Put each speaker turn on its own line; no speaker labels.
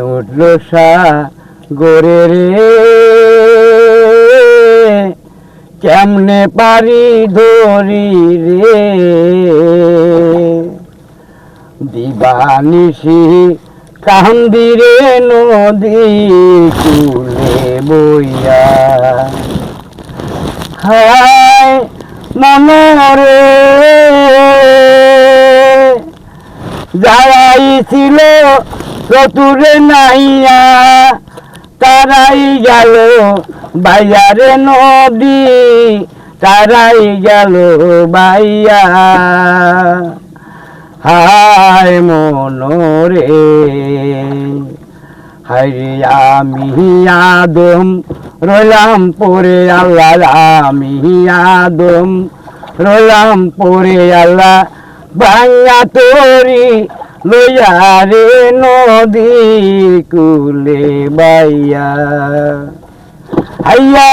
উঠল গোরে রে। কেমনে পারি ধরি রে। দিবানিশি কান্দিরে নদী কুলে বইয়া। হায় মনরে যারাই ছিল চতুরে নাইয়া তারাই গেল, বাইয়ারে নদী, তারাই গেল বাইয়া। হায় মনরে হায় আমি আদম, রইলাম পরে আল্লাহ, আমি আদম, রইলাম পরে আল্লাহ, ভাঙা তোরি লইয়া রে নদী কুলে বাইয়া। আইয়া!